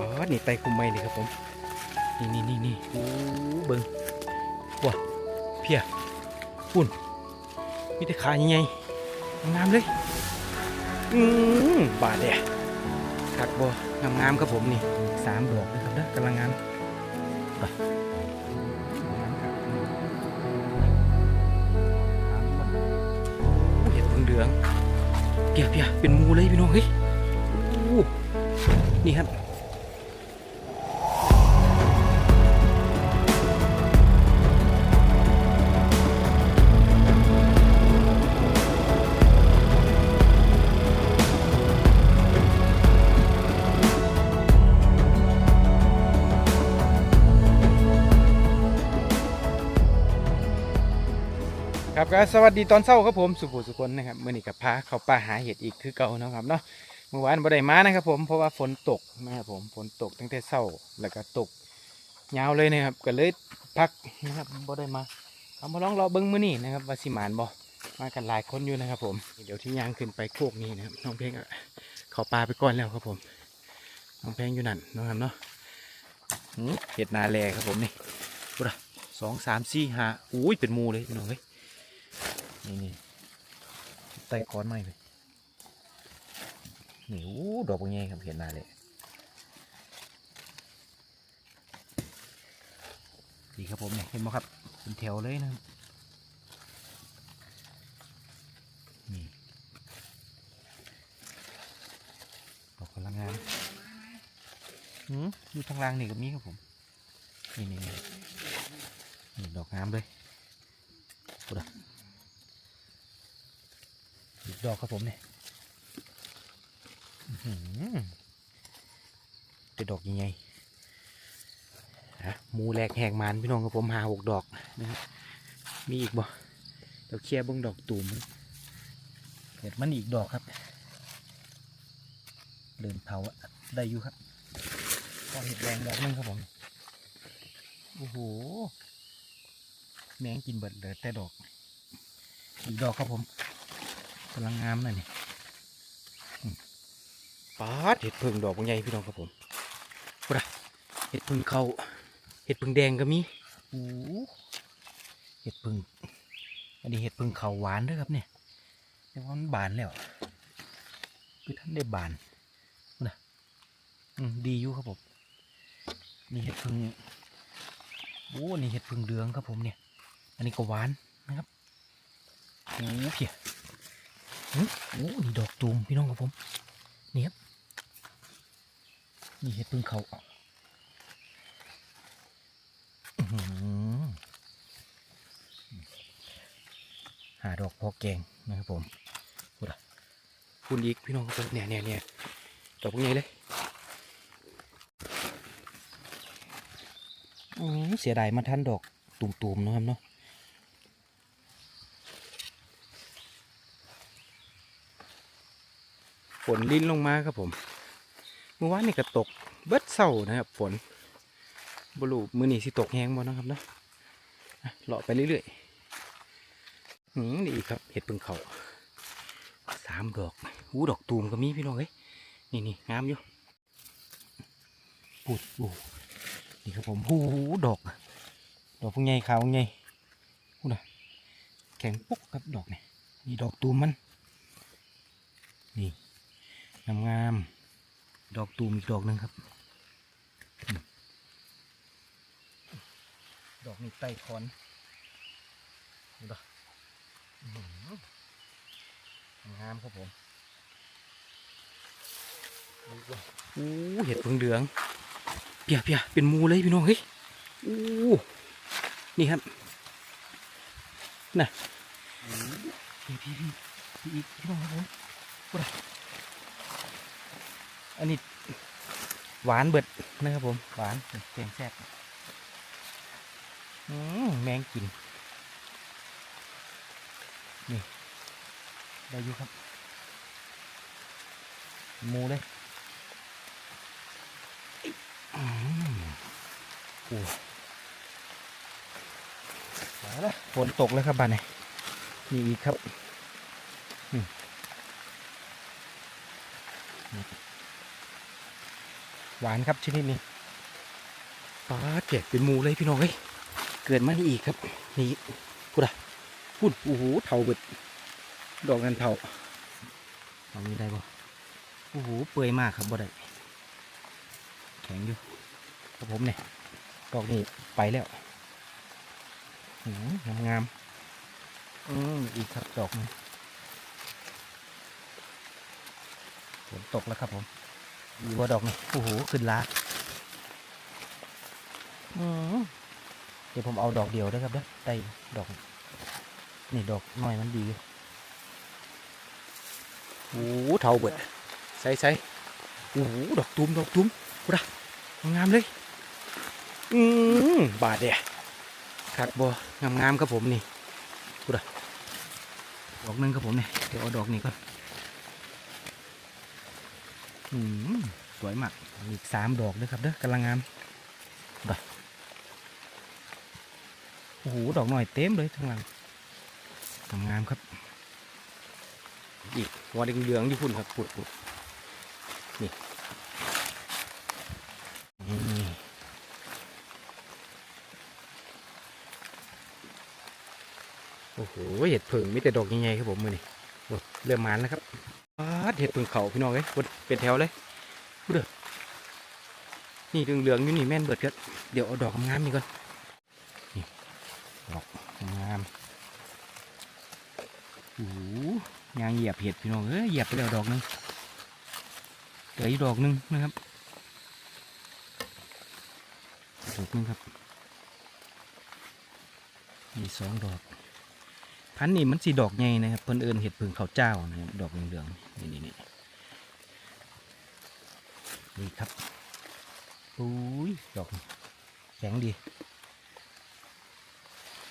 อ๋อนี่ไตคุมไม่นี่ครับผม นี่นี่นี่นี่โอ้เบิงว้าเพียปุ่นมีแต่ขาใหญ่งามเลย อืมบาดเดียคักบ่งามงามๆครับผมนี่สามดอกนะครับเด้อกำลังงามไปงามครับโอ้เห็ดเพิ่งเหลืองเปียเปียเป็นมูเลยพี่น้องเฮ้ยนี่ครับ ก็สวัสดีตอนเช้าครับผมสุภูสุคนนะครับเมื่อนี้กับพาเขาป่าหาเห็ดอีกคือเก่าเนาะครับเนาะเมื่อวานบ่ได้มานะครับผมเพราะว่าฝนตกนะครับผมฝนตกตั้งแต่เช้าแล้วก็ตกยาวเลยนะครับก็เลยพักนะครับบ่ได้มาเอามาลองรอเบิ้งมื้อนี้นะครับว่าสิหมานบ่มากันหลายคนอยู่นะครับ ผมเดี๋ยวที่ย่างขึ้นไปโคกนี้นะครับน้องเพลงเขาป่าไปก่อนแล้วครับผมน้องเพลงอยู่นั่นนะครับเนาะเห็ดนาแลครับผมนี่บุระสองสามสี่ห้าอุ้ยเป็นมูเลยน้องเฮ้ย นี่นี่ไต่คอนไม้เลยนี่โอ้ดอกบางแง่ครับเห็นหน้าเลยดีครับผมเนี่ยเห็นไหมครับเป็นแถวเลยนะครับนี่ดอกกำลังงามหืมอยู่ทางล่างนี่ก็มีครับผมนี่นี่นี่ดอกงามเลยอีก ดอกครับผมเนี่ยอื้อหือเป็นดอกยังไงฮะหมูแหลกแหกมันพี่น้องครับผมหาหกดอกนะครับมีอีกบ่เดี๋ยวเคลียร์เบ้งดอกตูมมันเห็ดมันอีกดอกครับ เดินเผาอะได้อยู่ครับก็เห็ดแรงดอกหนึงครับผมโอ้โหแมงกินเบิดเหลยแต่ดอก อีกดอกครับผม กำลังงามหน่อยนี่อืมปาดเห็ดเพิ่งดอกบางใหญ่พี่น้องครับผมปะเห็ดเพิ่งเขาเห็ดเพิ่งแดงก็มีโอ้เห็ดเพิ่งอันนี้เห็ดเพิ่งเขาหวานด้วยครับเนี่ยแต่ว่ามันบานแล้วคือท่านได้บานนะอืมดีอยู่ครับผมนี่เห็ดเพิ่งโอ้นี่เห็ดเพิ่งเหลืองครับผมเนี่ย อันนี้ก็หวานนะครับโอ้เพีย โอ้นี่ดอกตูมพี่น้องครับผมนี่ครับนี่เห็ดพึ่งเขาหาดอกพอแกงนะครับผมพูดอะพูดอีกพี่น้องครับผมเนี่ยเนี่ยเนี่ยดอกพวกนี้เลยอือเสียดายมาทันดอกตุ่มๆนะครับเนาะ นลิ้นลงมาครับผมเมื่อวานนี่ก็ตกเบิดเศร้านะครับ ฝนบรูมือนี่สิตกแห้งบ่นะครับเนาะเลาะไปเรื่อยๆหืมดีครับเห็ดพิ่งเขาสามดอกอู้ดอกตูมก็มีพี่น้องเอ้ยนี่นี่งามอยู่ปูดโอ้นี่ครับผมหูดอก ดอกพวกใหญ่ขาวใหญ่พูดนะแข็งปุ๊กครับดอกนี่นี่ดอกตูมมัน นี่ งามงามๆดอกตูมอีกดอกหนึ่งครับอืมดอกนี้ใต้คอนดูดอกอื้อหืองามครับผมอู้เห็ดเพิ่งเหลืองเปียเปียเป็นหมูเลยพี่น้องเฮ้ยอู้นี่ครับน่ะพี่พี่พี่พี่อีกพี่น้องครับผม อันนี้หวานเบิดนะครับผมหวานเสียงแซ่บอืมแมงกิน นี่ได้อยู่ครับ มูเลยอืมโอ้มาแล้วฝนตกแล้วครับบ้านนี้มีอีกครับอืม หวานครับชนิดนี้ปลาแจกเป็นหมูเลยพี่น้องเอ้ยเกิดมานี่อีกครับ นี่พูดอะพูดโอ้โหเท่าเบิดดอกนั้นเท่าเอานี้ได้บ่โอ้โหเปื่อยมากครับบ่ได้แข็งอยู่ครับผมเนี่ยดอกนี้ไปแล้วหืมงามๆอืมอีกครับดอกหนึงฝนตกแล้วครับผม อีกว่าดอกนี่โอ้โหขึ้นลาอืมเดี๋ยวผมเอาดอกเดียวได้อครับเด้อได้ดอก นี่ดอกน้อยมันดีอยู่โอ้โหเท่าเบิดใส่ใส่โอ้โหดอกตุ้มดอกตุ้มกูดะงามเลยอืมบาดเดียคักบ่งามงามๆครับผมนี่กูดะดอกหนึงครับผมเนี่ยเดี๋ยวเอาดอกนี้ก่อนอืม สวยมากอีกสามดอกด้วยครับเด้อกำลังงามดอกโอ้โหดอกหน่อยเต็มเลยทั้างหลังงามครับอีกหัวเหลืองๆที่พุ่นครับปุดปุดนี่โอ้โหเห็ดผึ่งมีแต่ดอกใหญ่ๆครับผมมือนี่เริ่มมานแล้วครับ ดเห็ดผึ่งเขาพี่น้องเอ้ยเป็นแถวเลยพูดเด้อนี่เหลืองๆอยู่นี่แม่นเบิดครับเดี๋ยวเอาดอกงามนี่ก่อนนี่ดอกงามโอ้ยางเหยียบเห็ดพี่น้องเอ้ยเหยียบไปแล้วดอกหนึงเหลืออีกดอกหนึงนะครับดอกหนึงครับมีสองดอก พันธุ์นี้มันสีดอกใหญ่นะครับเพิ่นเอิญเห็ดผึ่งเขาเจ้านะครับดอกเหลืองๆนี่นี่นี่นี่ครับอุ้ยดอกแข็งดี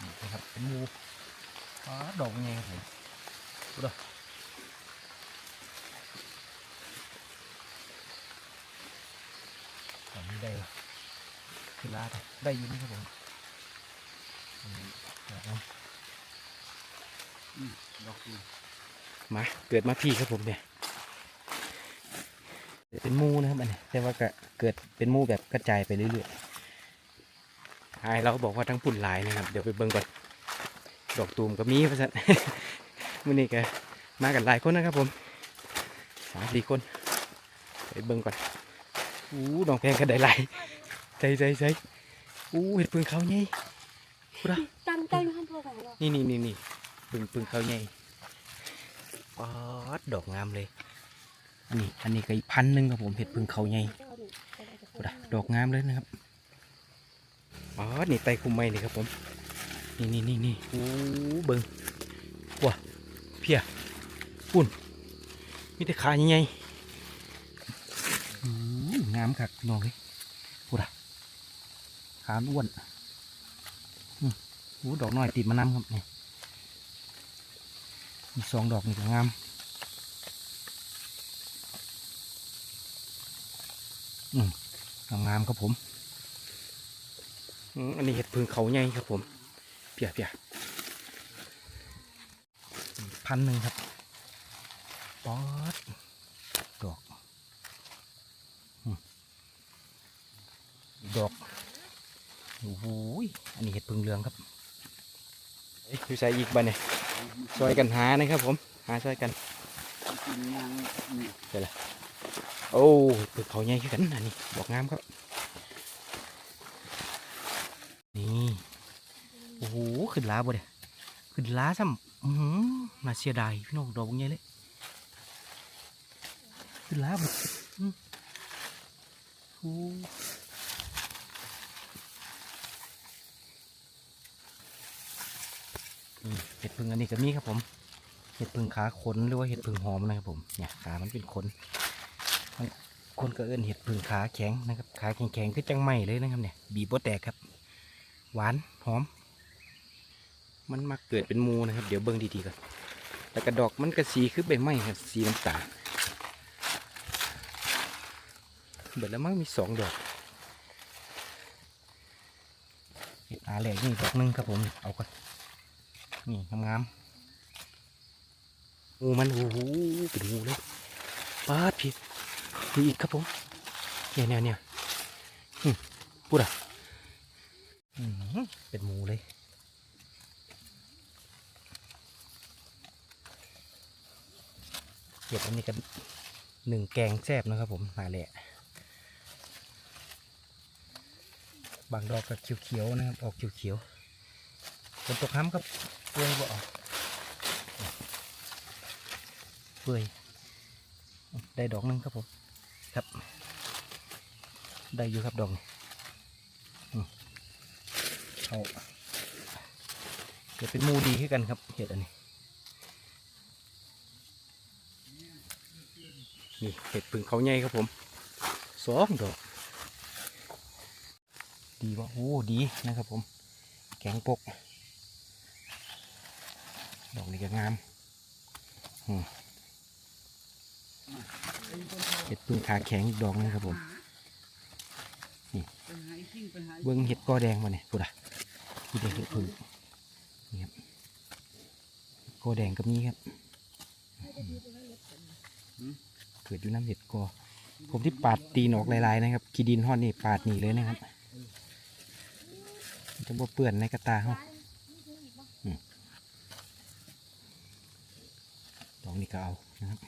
นี่นะครับเป็นมูอ๋อดอกใหญ่ครับดูดอนนี้ได้ล้วคือลาได้ได้ยินครับผมอืมแบบนั้นอื มดอกอื่นมาเกิดมาพี่ครับผมเนี่ยเป็นหมูนะครับอันนี้แต่ว่าก็เกิดเป็นหมูแบบกระจายไปเรื่อยๆไอ้เราก็บอกว่าทั้งปุ่นหลายนะครับ เดี๋ยวไปเบิ่งก่อนดอกตูมก็มีเพราะฉะนั้นมื่อนี้ก็มากันหลายคนนะครับผมสามสี่คนไปเบิ่งก่อนอู้ดอกแพงก็ได้หลายใจใจใจอู้เห็ดปึงเขาไงตั้งตั้งข้างพวกของเรานี่นี่นี่นี่ปึงปึงเขาไง ป๊อดดอกงามเลยอันนี้อันนี้ก็อีกพันหนึ่งครับผมเห็ดปึงเขาไงดอกงามเลยนะครับป๊อดนี่ไตคุมไม้นี่ครับผม นี่นี่นี่นี่โอ้เบิ่งว้าเพียปุ่นมีแต่ขาใหญ่งามคักน้องเลยพูดอะขาอ้วนอืมอู้ดอกน้อยติดมานำครับนี่ มีสองดอกนี่ก็งามอืมงามๆครับผมอืมอันนี้เห็ดพึ่งเขาใหญ่ครับผม เปียเปียพันหนึ่งครับป๊อดดอกอืมดอกโอ้โหยอันนี้เห็ดพึ่งเหลืองครับเอ้ยอยู่ใส่อีกบ้านเนี่ย ช่วยกันหานะครับผม หาช่วยกันเดี๋ยวละโอ้พึ่งเขาใหญ่ขึ้นนอันนี้ดอกงามครับ นี่โอ้โหขึ้นล้าบ่เด้ขึ้นล้าซ้ำอือหือน่าเสียดายพี่น้องดอกใหญ่เลยขึ้นล้าบ่โอ้นี่เห็ด พึ่งอันนี้ก็มีครับผม เห็ดพึ่งขาขนหรือว่าเห็ดพึ่งหอมนะครับผมเนี่ยขามันเป็นขนมันคนก็เอิ้นเห็ดพึ่งขาแข็งนะครับขาแข็งๆก็จังไหมเลยนะครับเนี่ยบีบบ่แตกครับ หวานหอม มันมาเกิดเป็นมูนะครับ เดี๋ยวเบิ่งดีๆก่อนแล้วกระดอกมันกระสีคือใบไม้ครับสีน้ำตาลเบิดแล้วมั้งมีสองดอกเห็ดอาแหลกนี่ดอกหนึงครับผมเอาก่อน นี่งามๆงูมันโอ้โหเป็นงูเลยปาดผิดมีอีกครับผมเนี่ยเนี่ยเนี่ยอืมพูดอะอืมเป็นหมูเลยเก็บอันนี้กันหนึ่งแกงแซ่บนะครับผมมาแหละ บางดอกก็เขียวๆนะครับ ออกเขียวๆฝนตกห้ำครับเปื่อยบ่เปื่อยได้ดอกนึงครับผมครับ ได้อยู่ครับดอกนี้อืมเอาเดี๋ยวเป็นมูดีขึ้นกันครับเห็ดอันนี้นี่เห็ดผึ่งเขาใหญ่ครับผมสองดอกดีวะโอ้ดีนะครับผมแกงปก ดอกนี้ก็งามเห็ดพึ่งขาแข็งอีกดอกนึงครับผมนี่เบิ้งเห็ดกอแดงมาเนี่ยพูดอะพูดเห็ดพึ่งนี่ครับกอแดงกับนี้ครับเกิดอยู่น้ำเห็ดกอผมที่ปาดตีนออกลายๆนะครับขีดินห่อนนี่ปาดหนีเลยนะครับจะบ่เปื่อนในกระตาเขาอืมดอก นี้ก็เอานะครับ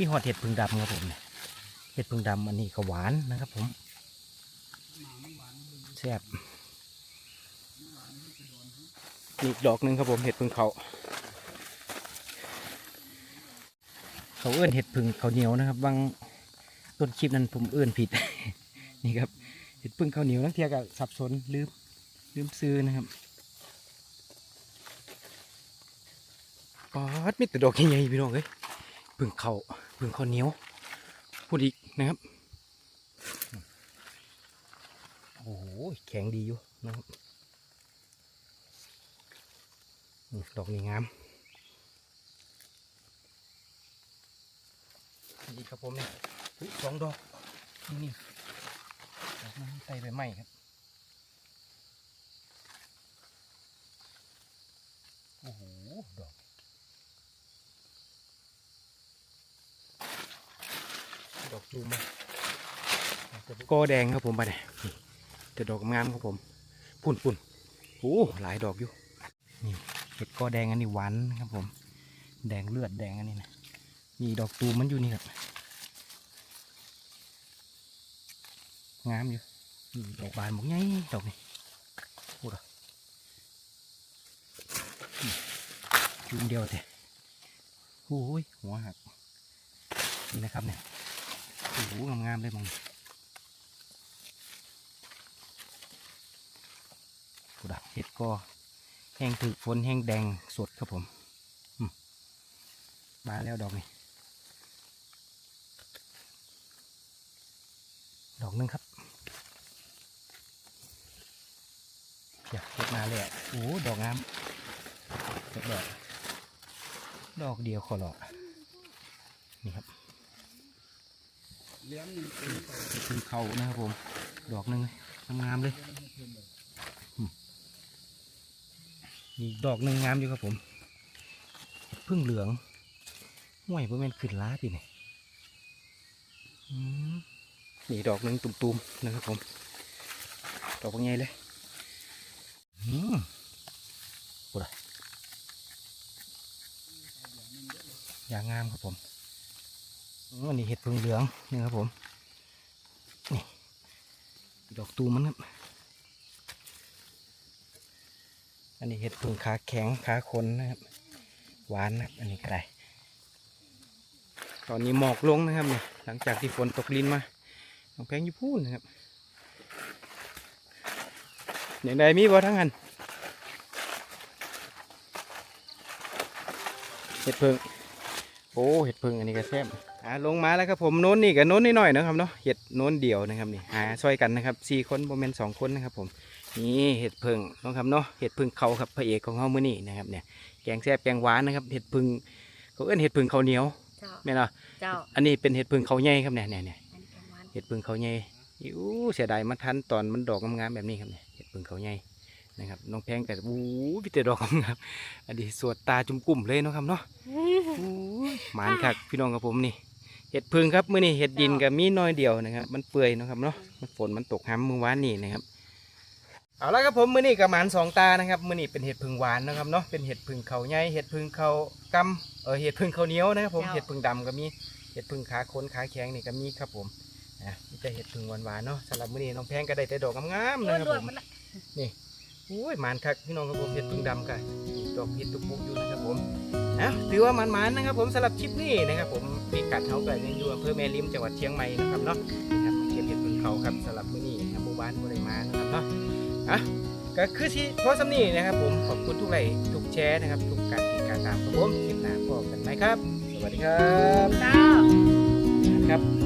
มีหอดเห็ดพึ่งดำครับผมเห็ดพึ่งดำอันนี้ก็หวานนะครับผมแซ่บนี่อีกดอกหนึ่งครับผมเห็ดพึ่งเขาเขาเอื้อนเห็ดพึ่งเขาเหนียวนะครับ บางต้นคลิปนั้นผมเอื้อนผิด นี่ครับเห็ดพึ่งเขาเหนียวนักเทียกับสับสนลืม ลืมซื้อนะครับปอดมีแต่ดอกใหญ่ๆพี่น้องเอ้ยพึ่งเขาพึ่งเขาเหนียวพูดอีกนะครับ โอ้โหแข็งดีอยู่นะครับดอกนี้งามนี่ครับผมเนี่ยอุ๊ยสองดอกนี่นี่ดอกนั้นไตใบไม้ครับ โอ้โห ดอก ดอกจูมมาก็แดงครับผมไปเนี่ยนี่แต่ดอกงามครับผมปุ่นปุ่นโอ้หลายดอกอยู่นี่เห็ดกอแดงอันนี้หวานนะครับผม แดงเลือดแดงอันนี้นะมีดอกตูมมันอยู่นี่ครับงามอยู่นี่ดอกบานหมกใหญ่ดอกนี้โอ้ดจุ่มเดียวแต่โอ้ยหัวหักนี่นะครับเนี่ย โอ้โหงามๆเลยมองโอ้ดเห็ดกอแห้งถึกฝนแห้งแดงสดครับผมมาแล้วดอกนี้ดอกหนึงครับ อยากเก็บมาเลยอะโอ้ดอกงามดอกดอกดอกเดียวขอหลอกนี่ครับ เป็นเขานะครับผม ดอกหนึ่งงามๆเลยมีดอกหนึ่งงามอยู่ครับผมพึ่งเหลืองห่วยเพื่อแม่นขึ้นล้าปีนี่อืมนี่ดอกหนึ่งตุ่มๆนะครับผม ดอกเป็นไงเลยอืมโอ้ยอย่างงามครับผม อันนี้เห็ดพึ่งเหลืองนี่ครับผมนี่ดอกตูมันครับ อันนี้เห็ดผึ่งขาแข็งขาคนนะครับ หวานนะครับอันนี้ได้ตอนนี้หมอกลงนะครับเนี่ยหลังจากที่ฝนตกลินมาน้องแพงยี่พูนนะครับอย่างใดมีบ่ทั้งหันเห็ดผึ่งโอ้เห็ดผึ่งอันนี้ก็แซ่บ อ่าลงมาแล้วครับผมโน้นนี่กับโน้นนิดหน่อยนะครับเนาะเห็ดโน้นเดียวนะครับนี่หาช่วยกันนะครับสี่คนโมเมนสองคนนะครับผมนี่เห็ดพึ่งน้องครับเนาะเห็ดพึ่งเขาครับพระเอกของเฮามื้อนี้นะครับเนี่ยแกงแซ่บแกงหวานนะครับเห็ดพึ่งเขาเอิ้นเห็ดพึ่งเขาวเหนียวเจ้า แม่นเนาะเจ้าอันนี้เป็นเห็ดพึ่งเขาใหญ่ครับเนี่ยเนี่ยเนี่ยอันนี้กลางวันเห็ดพึ่งเขาใหญ่อู้เสียดายมาทันตอนมันดอกงามๆแบบนี้ครับเนี่ยเห็ดพึ่งเขาใหญ่นะครับน้องแพงกับอู้พี่เตดอกครับอันนี้สวดตาจุ่มกลุ่มเลยเนาะครับเนาะอู้หมานคักพี่น้องครับผมนี่ เห็ดพึ่งครับมื้อนี้เห็ดดินกับมีน้อยเดียวนะครับ มันเปื่อยเนาะครับเนาะมันฝนมันตกห้ำมื้อวานนี่นะครับเอาละครับผมมื้อนี้กับหมานสองตานะครับมื้อนี้เป็นเห็ดพึ่งหวานนะครับเนาะเป็นเห็ดพึ่งเขาใหญ่เห็ดพึ่งเขากำเออเห็ดพึ่งเขาเหนียวนะครับผมเห็ดพึ่งดำก็มีเห็ดพึ่งขาโคนขาแข็งนี่ก็มีครับผมอะมีแต่เห็ดพึ่งหวานๆเนาะสำหรับมื้อนี้น้องแพงก็ได้แต่ดอกงามๆนะครับผม โอ้ยหมานคักพี่น้องครับผมเห็ดพึ่งดำกันดอกเห็ดตุกปุกอยู่นะครับผมนะถือว่ามันมันๆนะครับผมสำหรับคลิปนี้นะครับผมพิกัดเขาก็ยังอยู่อำเภอแม่ริมจังหวัดเชียงใหม่นะครับเนาะนะครับเก็บเห็ดพึ่งเขาครับสำหรับมื้อนี้นะครับบ้านบริมานะครับเนาะอะก็คือที่เพราะสำนี้นะครับผมขอบคุณทุกไลค์ทุกแชร์นะครับทุกการติดตามครับผมคลิปหน้าพบกันไหมครับ สวัสดีครับครับ